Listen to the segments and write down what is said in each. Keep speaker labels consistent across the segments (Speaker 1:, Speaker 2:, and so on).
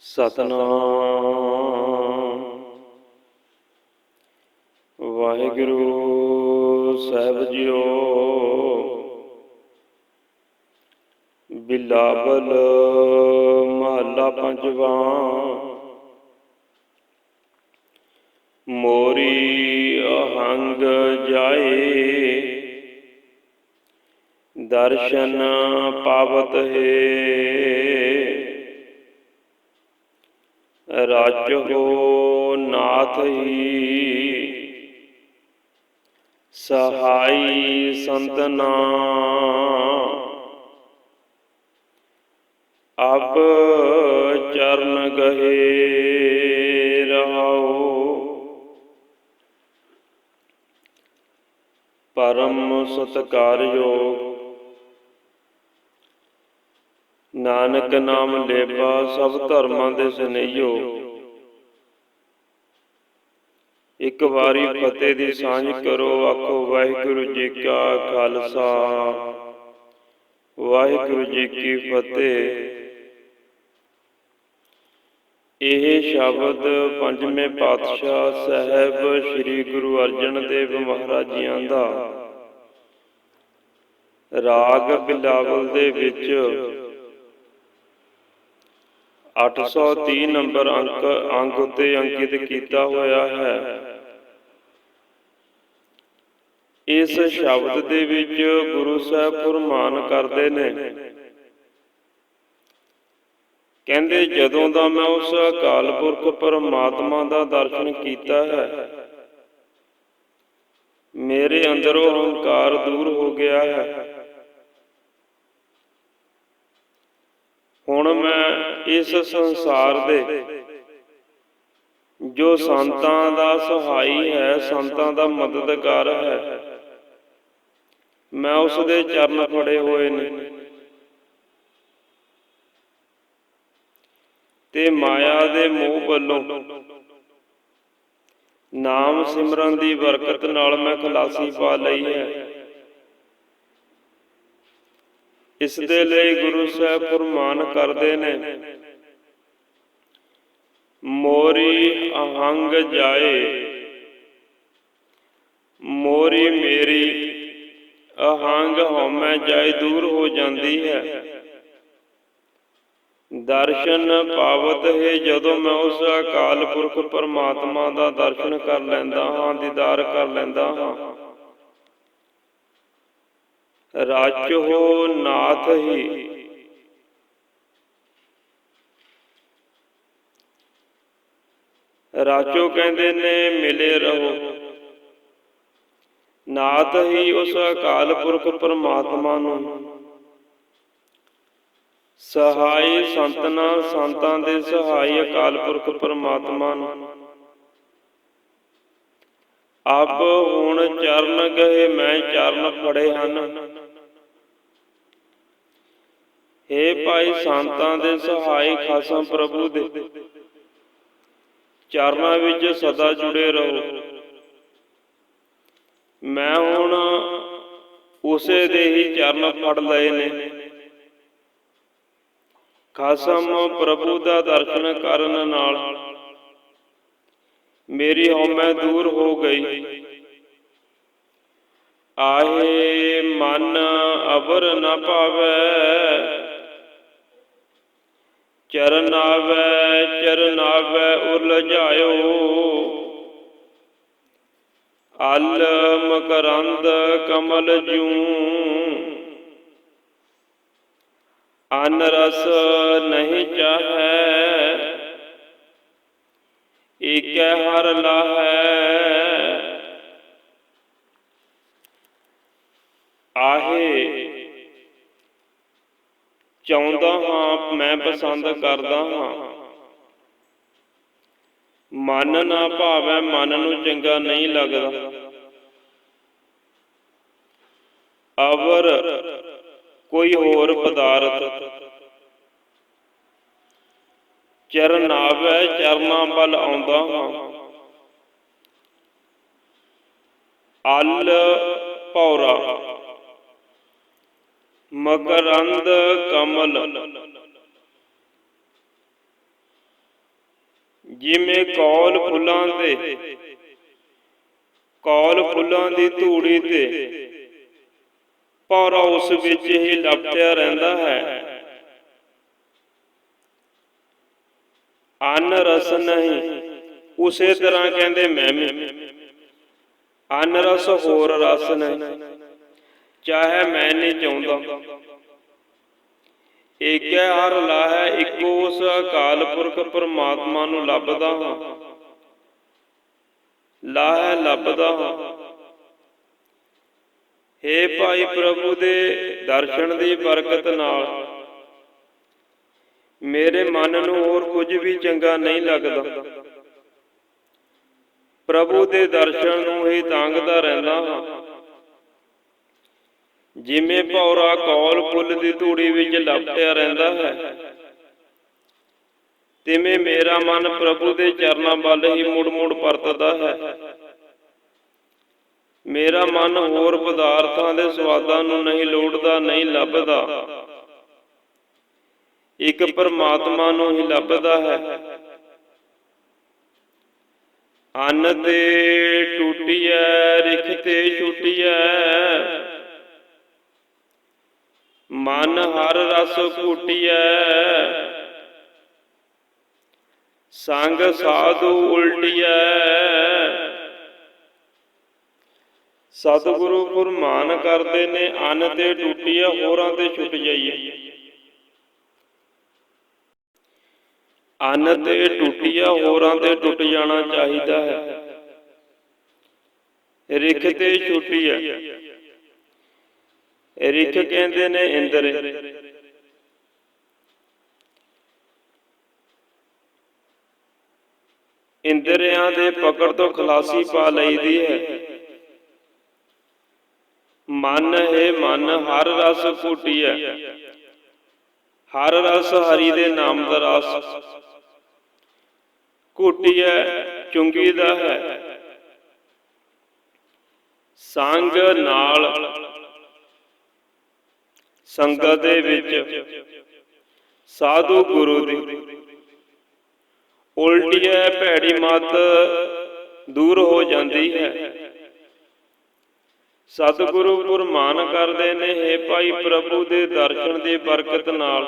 Speaker 1: ਸਤਨਾਮ। ਵਾਹਿਗੁਰੂ ਸਾਹਿਬ ਜੀਓ। ਬਿਲਾਵਲ ਮਹੱਲਾ ਪੰਜਵਾਂ। ਮੋਰੀ ਅਹੰਗ ਜਾਏ। ਦਰਸ਼ਨ ਪਾਵਤ ਹੈ। ਰਾਜੋ ਨਾਥ ਹੀ ਸਹਾਈ ਸੰਤਨਾ ਅਬ ਚਰਨ ਗਏ ਰਹਾਓ ਪਰਮ ਸਤਕਾਰਯੋਗ ਨਾਨਕ ਨਾਮ ਲੇਪਾ, ਸਭ ਧਰਮਾਂ ਦੇ ਸਨੇਹੀਓ। ਇੱਕ ਵਾਰੀ ਫਤਿਹ ਦੀ ਸਾਂਝ ਕਰੋ, ਆਖੋ, ਵਾਹਿਗੁਰੂ ਜੀ ਕਾ ਖਾਲਸਾ। ਵਾਹਿਗੁਰੂ ਜੀ ਕੀ ਫਤਿਹ। ਇਹ ਸ਼ਬਦ ਪੰਜਵੇਂ ਪਾਤਸ਼ਾਹ ਸਾਹਿਬ ਸ੍ਰੀ ਗੁਰੂ ਅਰਜਨ ਦੇਵ ਮਹਾਰਾਜ ਜੀਆਂ ਦਾ। ਰਾਗ ਬਿਲਾਵਲ ਦੇ ਵਿੱਚ 830 ਨੰਬਰ ਅੰਕ ਅੰਗ ਉਤੇ ਅੰਕਿਤ ਕੀਤਾ ਹੋਇਆ ਹੈ। ਇਸ ਸ਼ਬਦ ਦੇ ਵਿੱਚ ਗੁਰੂ ਸਾਹਿਬ ਫਰਮਾਨ ਕਰਦੇ ਨੇ, ਕਹਿੰਦੇ, ਜਦੋਂ ਦਾ ਮੈਂ ਉਸ ਅਕਾਲ ਪੁਰਖ ਪਰਮਾਤਮਾ ਦਾ ਦਰਸ਼ਨ ਕੀਤਾ ਹੈ, ਮੇਰੇ ਅੰਦਰੋਂ ਹੰਕਾਰ ਦੂਰ ਹੋ ਗਿਆ ਹੈ। ਹੁਣ ਮੈਂ ਇਸ ਸੰਸਾਰ ਦੇ ਜੋ ਸੰਤਾਂ ਦਾ ਸਹਾਈ ਹੈ, ਸੰਤਾਂ ਦਾ ਮਦਦਗਾਰ ਹੈ, ਮੈਂ ਉਸ ਦੇ ਚਰਨ ਫੜੇ ਹੋਏ ਨੇ। ਤੇ ਮਾਇਆ ਦੇ ਮੋਹ ਵੱਲੋਂ ਨਾਮ ਸਿਮਰਨ ਦੀ ਬਰਕਤ ਨਾਲ ਮੈਂ ਖਲਾਸੀ ਪਾ ਲਈ ਹੈ। ਇਸ ਦੇ ਲਈ ਗੁਰੂ ਸਾਹਿਬ ਫਰਮਾਨ ਕਰਦੇ ਨੇ, ਮੋਰੀ ਅਹੰਗ ਜਾਏ, ਮੋਰੀ ਮੇਰੀ ਅਹੰਗ ਹਉਮੈ ਜਾਏ ਦੂਰ ਹੋ ਜਾਂਦੀ ਹੈ। ਦਰਸ਼ਨ ਪਾਵਤ ਹੈ, ਜਦੋਂ ਮੈਂ ਉਸ ਅਕਾਲ ਪੁਰਖ ਪਰਮਾਤਮਾ ਦਾ ਦਰਸ਼ਨ ਕਰ ਲੈਂਦਾ ਹਾਂ, ਦੀਦਾਰ ਕਰ ਲੈਂਦਾ ਹਾਂ। ਰਾਜੋ ਨਾਥ ਹੀ। ਰਾਜੋ ਕਹਿੰਦੇ ਨੇ, ਮਿਲੇ ਰਹੋ। ਨਾਥ ਹੀ ਉਸ ਅਕਾਲ ਪੁਰਖ ਪਰਮਾਤਮਾ ਨੂੰ। ਸਹਾਈ ਸੰਤਨਾ, ਸੰਤਾਂ ਦੇ ਸਹਾਈ ਅਕਾਲ ਪੁਰਖ ਪਰਮਾਤਮਾ ਨੂੰ। ਆਪ ਹੁਣ ਚਰਨ ਗਏ, ਮੈਂ ਚਰਨ ਫੜੇ ਹਨ। ਏ ਭਾਈ ਸੰਤਾਂ ਦੇ ਸਹਾਈ ਖਾਸਮ ਪ੍ਰਭੂ ਦੇ। ਚਰਨਾਂ ਵਿੱਚ ਸਦਾ ਜੁੜੇ ਰਹੋ। ਮੈਂ ਹੁਣ ਉਸੇ ਦੇ ਹੀ ਚਰਨ ਫੜ ਲਏ ਨੇ। ਖਾਸਮ ਪ੍ਰਭੂ ਦਾ ਦਰਸ਼ਨ ਕਰਨ ਨਾਲ ਮੇਰੀ ਹਉਮੈ ਦੂਰ ਹੋ ਗਈ। ਆਹੇ ਮਨ ਅਬਰ ਨਾ ਪਾਵੇ। ਚਰਨ ਆਵੇ ਚਰਨ ਆਵੇ ਉਲਝਾਇਓ ਅਲ ਮਕਰੰਦ ਕਮਲ ਜੂ ਅਨ ਰਸ ਨਹੀਂ ਚਾਹੈ ਏਕੈ ਹਰ ਲਾਹੈ ਆਹੇ ਚਾਹੁੰਦਾ ਹਾਂ, ਮੈਂ ਪਸੰਦ ਕਰਦਾ ਹਾਂ। ਮਨ ਨਾ ਭਾਵੈ, ਮਨ ਨੂੰ ਚੰਗਾ ਨਹੀਂ ਲੱਗਦਾ। ਅਵਰ ਕੋਈ ਹੋਰ ਪਦਾਰਥ। ਚਰਨ ਆਵੇ ਚਰਨਾਂ ਵੱਲ ਆਉਂਦਾ ਹਾਂ। ਅਲ ਭੌਰਾ। ਮਕਰੰਦ ਕਮਲ। ਜਿਵੇਂ ਕੌਲ ਫੁੱਲਾਂ ਤੇ ਕੌਲ ਫੁੱਲਾਂ ਦੀ ਧੂੜੀ ਤੇ, ਪੌਰਾ ਉਸ ਵਿੱਚ ਹੀ ਲਪਟਿਆ ਰਹਿੰਦਾ ਹੈ। ਅਨ ਰਸ ਨਹੀਂ, ਉਸੇ ਤਰ੍ਹਾਂ ਕਹਿੰਦੇ ਮੈਂ ਵੀ। ਅਨ ਰਸ ਹੋਰ ਰਸ ਨਹੀਂ। ਚਾਹੇ ਮੈਂ ਨਹੀਂ ਚਾਹੁੰਦਾ। ਏਕੈ ਹਰ ਲਾਹੈ ਇੱਕੋ ਉਸ ਅਕਾਲ ਪੁਰਖ ਪਰਮਾਤਮਾ ਨੂੰ ਲੱਭਦਾ ਹਾਂ। ਲਾਹੈ ਲੱਭਦਾ ਹਾਂ। ਹੇ ਭਾਈ ਪ੍ਰਭੂ ਦੇ ਦਰਸ਼ਨ ਦੀ ਬਰਕਤ ਨਾਲ, ਮੇਰੇ ਮਨ ਨੂੰ ਹੋਰ ਕੁਝ ਵੀ ਚੰਗਾ ਨਹੀਂ ਲੱਗਦਾ। ਪ੍ਰਭੂ ਦੇ ਦਰਸ਼ਨ ਨੂੰ ਹੀ ਤਾਂਗਦਾ ਰਹਿੰਦਾ ਹਾਂ। ਜਿਵੇਂ ਭੌਰਾ ਕੌਲ ਫੁੱਲ ਦੀ ਧੂੜੀ ਵਿੱਚ ਲਪਟਿਆ ਰਹਿੰਦਾ ਹੈ, ਤਿਵੇਂ ਮੇਰਾ ਮਨ ਪ੍ਰਭੂ ਦੇ ਚਰਨਾਂ ਵੱਲ ਹੀ ਮੁੜ-ਮੁੜ ਪਰਤਦਾ ਹੈ। ਮੇਰਾ ਮਨ ਹੋਰ ਪਦਾਰਥਾਂ ਦੇ ਸਵਾਦਾਂ ਨੂੰ ਨਹੀਂ ਲੋੜਦਾ, ਨਹੀਂ ਲੱਭਦਾ। ਇੱਕ ਪਰਮਾਤਮਾ ਨੂੰ ਹੀ ਲੱਭਦਾ ਹੈ। ਅੰਨ ਤੇ ਟੂਟੀਐ, ਰਿਖ ਤੇ ਛੁਟੀਐ ਮਨ ਹਰ ਰਸ ਘੁਟੀਐ। ਸੰਗ ਸਾਧੂ ਉਲਟੀਐ। ਸਤਿਗੁਰੂ ਫਰਮਾਨ ਕਰਦੇ ਨੇ, ਅੰਨ ਤੇ ਟੁੱਟੀਐ, ਹੋਰਾਂ ਤੇ ਛੁੱਟ ਜਾਈਏ ਅੰਨ ਤੇ ਟੁੱਟਿਆ ਹੋਰਾਂ ਤੇ ਟੁੱਟ ਜਾਣਾ ਚਾਹੀਦਾ ਹੈ। ਰਿਖ ਤੇ ਛੁੱਟੀਐ। ਰਿਖ ਕਹਿੰਦੇ ਨੇ ਇੰਦਰ। ਇੰਦਰੀਆਂ ਦੇ ਪਕੜ ਤੋਂ ਖਲਾਸੀ ਪਾ ਲਈਦੀ ਹੈ। ਮਨ ਹੈ ਮਨ ਹਰ ਰਸ ਘੁਟੀਐ ਹਰ ਰਸ ਹਰੀ ਦੇ ਨਾਮ ਦਾ ਰਸ। ਘੁਟੀਐ ਚੁੰਗੀ ਦਾ ਹੈ। ਸੰਗ ਨਾਲ ਸੰਗਤ ਦੇ ਵਿੱਚ ਸਾਧੂ ਗੁਰੂ ਦੀ। ਉਲਟੀ ਭੈੜੀ ਮਤ ਦੂਰ ਹੋ ਜਾਂਦੀ ਹੈ। ਸਤਿਗੁਰੂ ਗੁਰਮਾਨ ਕਰਦੇ ਨੇ ਹੈ ਭਾਈ ਪ੍ਰਭੂ ਦੇ ਦਰਸ਼ਨ ਦੀ ਬਰਕਤ ਨਾਲ।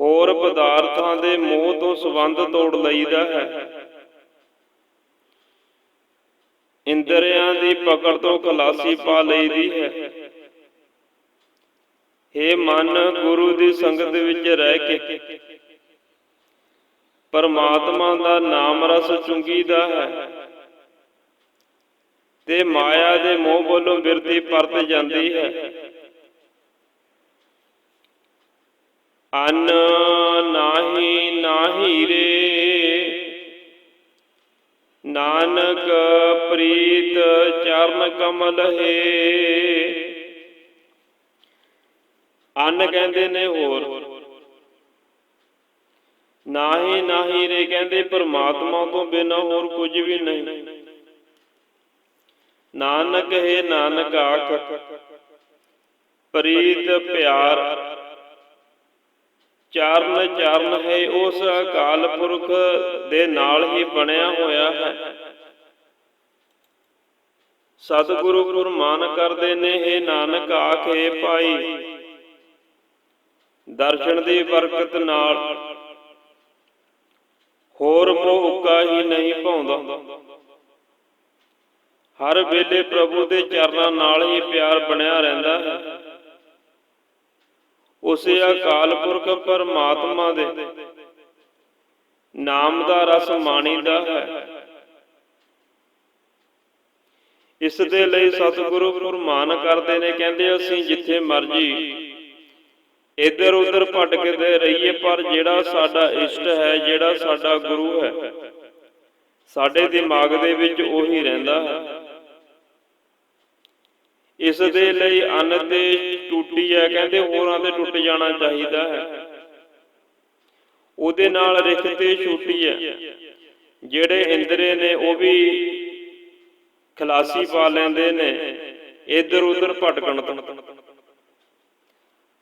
Speaker 1: ਹੋਰ ਪਦਾਰਥਾਂ ਦੇ ਮੋਹ ਤੋਂ ਸੰਬੰਧ ਤੋੜ ਲਈਦਾ ਹੈ। ਇੰਦਰੀਆਂ ਦੀ ਪਕੜ ਤੋਂ ਖਲਾਸੀ ਪਾ ਲਈਦੀ ਹੈ। हे ਮਨ, ਗੁਰੂ ਦੀ ਸੰਗਤ ਵਿੱਚ ਰਹਿ ਕੇ। ਪਰਮਾਤਮਾ ਦਾ ਨਾਮ ਰਸ ਚੁੰਗੀਦਾ ਹੈ। ਤੇ ਮਾਇਆ ਦੇ ਮੋਹ ਵੱਲੋਂ ਬਿਰਤੀ ਪਰਤ ਜਾਂਦੀ ਹੈ। ਅਨ ਨਾਹੀ ਨਾਹੀ ਰੇ। ਨਾਨਕ ਪ੍ਰੀਤ ਚਰਨ ਕਮਲ ਹੈ। ਅੰਨ ਕਹਿੰਦੇ ਨੇ ਹੋਰ। ਨਾਹੀ ਨਾਹੀ ਰੇ ਕਹਿੰਦੇ ਪਰਮਾਤਮਾ ਤੋਂ ਬਿਨਾ ਹੋਰ ਕੁਝ ਵੀ ਨਹੀਂ। ਨਾਨਕ ਹੈ ਨਾਨਕ ਆਖ, ਪ੍ਰੀਤ ਪਿਆਰ। ਚਰਨ ਚਰਨ ਹੈ ਉਸ ਅਕਾਲ ਪੁਰਖ ਦੇ ਨਾਲ ਹੀ ਬਣਿਆ ਹੋਇਆ ਹੈ। ਸਤਿਗੁਰੂ ਗੁਰਮਾਨ ਕਰਦੇ ਨੇ, ਹੈ ਨਾਨਕ ਆਖੇ ਭਾਈ। ਦਰਸ਼ਨ ਦੀ ਬਰਕਤ ਨਾਲ। ਹੋਰ ਮੋਹ ਉੱਕਾ ਹੀ ਨਹੀਂ ਪਾਉਂਦਾ ਹਰ ਵੇਲੇ ਪ੍ਰਭੂ ਦੇ ਚਰਨਾਂ ਨਾਲ ਹੀ ਪਿਆਰ ਬਣਿਆ ਰਹਿੰਦਾ ਹੈ। ਉਸੇ ਅਕਾਲ ਪੁਰਖ ਪਰਮਾਤਮਾ ਦੇ ਨਾਮ ਦਾ ਰਸ ਮਾਣੀਦਾ ਹੈ। ਇਸ ਦੇ ਲਈ ਸਤਿਗੁਰੂ ਫਰਮਾਨ ਕਰਦੇ ਨੇ, ਕਹਿੰਦੇ, ਅਸੀਂ ਜਿੱਥੇ ਮਰਜ਼ੀ ਇੱਧਰ ਉੱਧਰ ਭਟਕਦੇ ਰਹੀਏ, ਪਰ ਜਿਹੜਾ ਸਾਡਾ ਇਸ਼ਟ ਹੈ, ਜਿਹੜਾ ਸਾਡਾ ਗੁਰੂ ਹੈ, ਸਾਡੇ ਦਿਮਾਗ ਦੇ ਵਿੱਚ ਉਹੀ ਰਹਿੰਦਾ ਹੈ। ਇਸ ਦੇ ਲਈ ਅੰਨ ਤੇ ਟੁੱਟੀ ਹੈ, ਕਹਿੰਦੇ ਹੋਰਾਂ ਤੇ ਟੁੱਟ ਜਾਣਾ ਚਾਹੀਦਾ ਹੈ। ਉਹਦੇ ਨਾਲ ਰਿਖ ਤੇ ਛੁੱਟੀ ਹੈ। ਜਿਹੜੇ ਇੰਦਰੇ ਨੇ, ਉਹ ਵੀ ਖਲਾਸੀ ਪਾ ਲੈਂਦੇ ਨੇ। ਇੱਧਰ ਉੱਧਰ ਭਟਕਣ ਤੋਂ।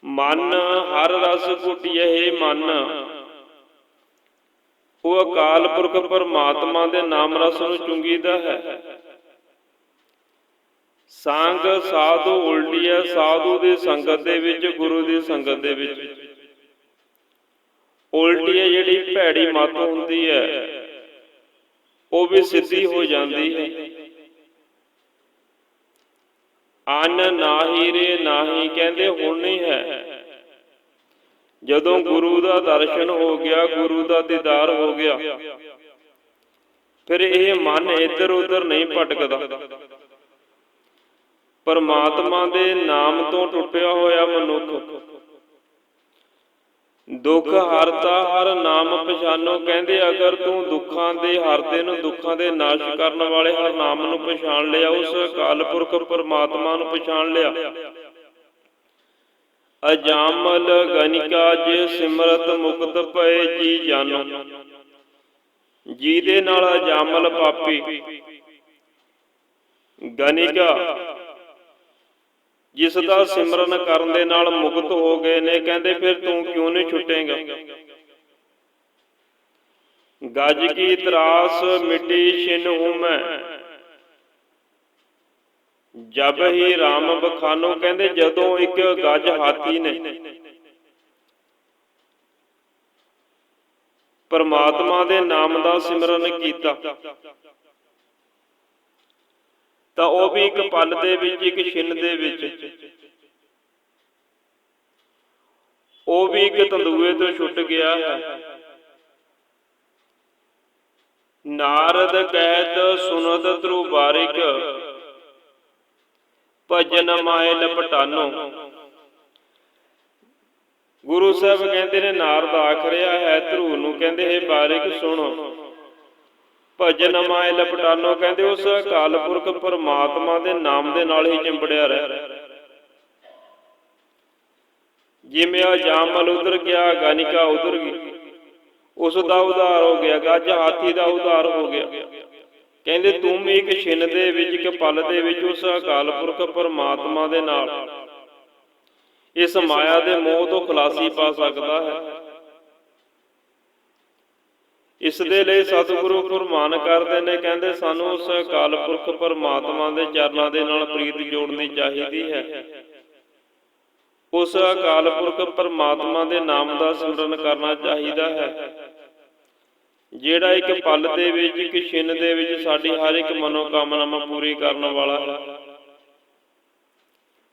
Speaker 1: ਮਨ ਹਰ ਰਸ ਘੁਟਿਐ ਮਨ। ਉਹ ਅਕਾਲ ਪੁਰਖ ਪਰਮਾਤਮਾ ਦੇ ਨਾਮ ਰਸ ਨੂੰ ਚੁੰਗੀਦਾ ਹੈ। ਸੰਗ ਸਾਧੂ ਉਲਟੀ ਸਾਧੂ ਦੀ ਸੰਗਤ ਦੇ ਵਿੱਚ, ਗੁਰੂ ਦੀ ਸੰਗਤ ਦੇ ਵਿੱਚ। ਉਲਟੀ ਹੈ ਜਿਹੜੀ ਭੈੜੀ ਮਤ ਹੁੰਦੀ ਹੈ, ਉਹ ਵੀ ਸਿੱਧੀ ਹੋ ਜਾਂਦੀ ਹੈ। ਅਨ ਨਾਹੀ ਰੇ ਨਾਹੀ ਕਹਿੰਦੇ ਹੁਣ ਨਹੀਂ ਹੈ। ਜਦੋਂ ਗੁਰੂ ਦਾ ਦਰਸ਼ਨ ਹੋ ਗਿਆ, ਗੁਰੂ ਦਾ ਦੀਦਾਰ ਹੋ ਗਿਆ, ਫਿਰ ਇਹ ਮਨ ਇੱਧਰ ਉੱਧਰ ਨਹੀਂ ਭਟਕਦਾ। ਪਰਮਾਤਮਾ ਦੇ ਨਾਮ ਤੋਂ ਟੁੱਟਿਆ ਹੋਇਆ ਮਨੁੱਖ ਦੁੱਖ ਹਰਤਾ ਹਰ ਨਾਮ ਪਛਾਨੋ। ਕਹਿੰਦੇ ਅਗਰ ਤੂੰ ਦੁੱਖਾਂ ਦੇ ਹਰਦੇ ਨੂੰ ਦੁੱਖਾਂ ਦੇ ਨਾਸ਼ ਕਰਨ ਵਾਲੇ ਹਰ ਨਾਮ ਨੂੰ ਪਛਾਣ ਲਿਆ, ਉਸ ਅਕਾਲ ਪੁਰਖ ਪਰਮਾਤਮਾ ਨੂੰ ਪਛਾਣ ਲਿਆ। ਅਜਾਮਲ ਗਨਿਕਾ ਜੇ ਸਿਮਰਤ ਮੁਕਤ ਪਏ ਜੀ ਜਾਨੋ। ਜੀ ਦੇ ਨਾਲ ਅਜਾਮਲ ਪਾਪੀ। ਗਨਿਕਾ ਜਿਸ ਦਾ ਸਿਮਰਨ ਕਰਨ ਦੇ ਨਾਲ ਮੁਕਤ ਹੋ ਗਏ ਨੇ ਕਹਿੰਦੇ ਫਿਰ ਤੂੰ ਕਿਉਂ ਨਹੀਂ ਛੁੱਟੇਗਾ? ਗੱਜ ਕੀ ਤਰਾਸ ਮਿੱਟੀ ਛਿਨ ਹੂੰ ਮੈਂ ਜਬ ਹੀ RAM ਬਖਾਨੋ ਕਹਿੰਦੇ ਜਦੋਂ ਇੱਕ ਗੱਜ ਹਾਥੀ ਨੇ। ਪਰਮਾਤਮਾ ਦੇ ਨਾਮ ਦਾ ਸਿਮਰਨ ਕੀਤਾ। ਤਾਂ ਉਹ ਵੀ ਇੱਕ ਪਲ ਦੇ ਵਿੱਚ, ਇੱਕ ਛਿਨ ਦੇ ਵਿੱਚ। ਉਹ ਵੀ ਇੱਕ ਤੰਦੂਏ ਤੋਂ ਛੁੱਟ ਗਿਆ। ਹੈ ਨਾਰਦ ਕਹਿਤ ਸੁਨਤ ਤ੍ਰੂ ਬਾਰਿਕ, ਭਜਨ ਮਾਏ ਲਪਟਾਨੋ ਗੁਰੂ ਸਾਹਿਬ ਕਹਿੰਦੇ ਨੇ, ਨਾਰਦ ਆਖ ਰਿਹਾ ਹੈ ਧਰੂ ਨੂੰ, ਕਹਿੰਦੇ, ਹੈ ਬਾਰਿਕ, ਸੁਣੋ। ਭਜਨ ਮਾਏ ਲਪਟਾਨੋ ਕਹਿੰਦੇ ਉਸ ਅਕਾਲ ਪੁਰਖ ਪਰਮਾਤਮਾ ਦੇ ਨਾਮ ਦੇ ਨਾਲ ਹੀ ਚਿੰਬੜਿਆ ਰਹਿ। ਜਿਵੇਂ ਆ ਜਾਮਲ ਉਧਰ ਗਿਆ, ਗਾਨਿਕਾ ਉਧਰ ਗਈ। ਉਸ ਦਾ ਉਧਾਰ ਹੋ ਗਿਆ, ਗੱਜ ਹਾਥੀ ਦਾ ਉਧਾਰ ਹੋ ਗਿਆ। ਕਹਿੰਦੇ ਤੂੰ ਵੀ ਇੱਕ ਛਿਨ ਦੇ ਵਿੱਚ, ਇੱਕ ਪਲ ਦੇ ਵਿੱਚ ਉਸ ਅਕਾਲ ਪੁਰਖ ਪਰਮਾਤਮਾ ਦੇ ਨਾਲ। ਇਸ ਮਾਇਆ ਦੇ ਮੋਹ ਤੋਂ ਖਲਾਸੀ ਪਾ ਸਕਦਾ ਹੈ। ਇਸ ਦੇ ਲਈ ਸਤਿਗੁਰੂ ਫਰਮਾਨ ਕਰਦੇ ਨੇ, ਕਹਿੰਦੇ ਸਾਨੂੰ ਉਸ ਅਕਾਲ ਪੁਰਖ ਪਰਮਾਤਮਾ ਦੇ ਚਰਨਾਂ ਦੇ ਨਾਲ ਪ੍ਰੀਤ ਜੋੜਨੀ ਚਾਹੀਦੀ ਹੈ। ਉਸ ਅਕਾਲ ਪੁਰਖ ਪਰਮਾਤਮਾ ਦੇ ਨਾਮ ਦਾ ਸਿਮਰਨ ਕਰਨਾ ਚਾਹੀਦਾ ਹੈ। ਜਿਹੜਾ ਇੱਕ ਪਲ ਦੇ ਵਿੱਚ, ਇੱਕ ਛਿਨ ਦੇ ਵਿੱਚ ਸਾਡੀ ਹਰ ਇੱਕ ਮਨੋਕਾਮਨਾ ਪੂਰੀ ਕਰਨ ਵਾਲਾ ਹੈ।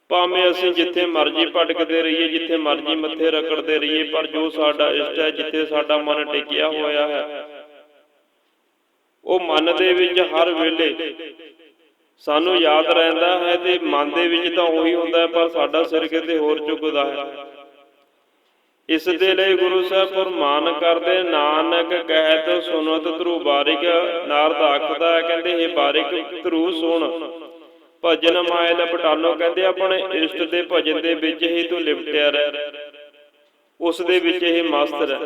Speaker 1: ਭਾਵੇਂ ਅਸੀਂ ਜਿੱਥੇ ਮਰਜ਼ੀ ਭਟਕਦੇ ਰਹੀਏ, ਜਿੱਥੇ ਮਰਜ਼ੀ ਮੱਥੇ ਰਗੜਦੇ ਰਹੀਏ, ਪਰ ਜੋ ਸਾਡਾ ਇਸ਼ਟ ਹੈ, ਜਿੱਥੇ ਸਾਡਾ ਮਨ ਟਿਕਿਆ ਹੋਇਆ ਹੈ, ਉਹ ਮਨ ਦੇ ਵਿੱਚ ਹਰ ਵੇਲੇ ਸਾਨੂੰ ਯਾਦ ਰਹਿੰਦਾ ਹੈ ਤੇ ਮਨ ਦੇ ਵਿੱਚ ਤਾਂ ਉਹੀ ਹੁੰਦਾ ਹੈ, ਪਰ ਸਾਡਾ ਸਿਰ ਕਿਤੇ ਹੋਰ ਝੁਕਦਾ ਹੈ। ਇਸ ਦੇ ਲਈ ਗੁਰੂ ਸਾਹਿਬ ਫਰਮਾਨ ਕਰਦੇ, ਨਾਨਕ ਕਹਿਤ ਸੁਨਤ ਧਰੂ, ਬਾਰਿਕ ਨਾਰਦ ਆਖਦਾ ਹੈ। ਕਹਿੰਦੇ ਇਹ ਬਾਰਿਕ, ਧਰੂ ਸੁਣ। ਭਜਨ ਮਾਇ ਲਪਟਾਨੋ ਕਹਿੰਦੇ ਆਪਣੇ ਇਸ਼ਟ ਦੇ ਭਜਨ ਦੇ ਵਿੱਚ ਹੀ ਤੂੰ ਲਿਪਟਿਆ ਰਹਿ। ਉਸ ਦੇ ਵਿੱਚ ਹੀ ਮਸਤ ਰਹਿ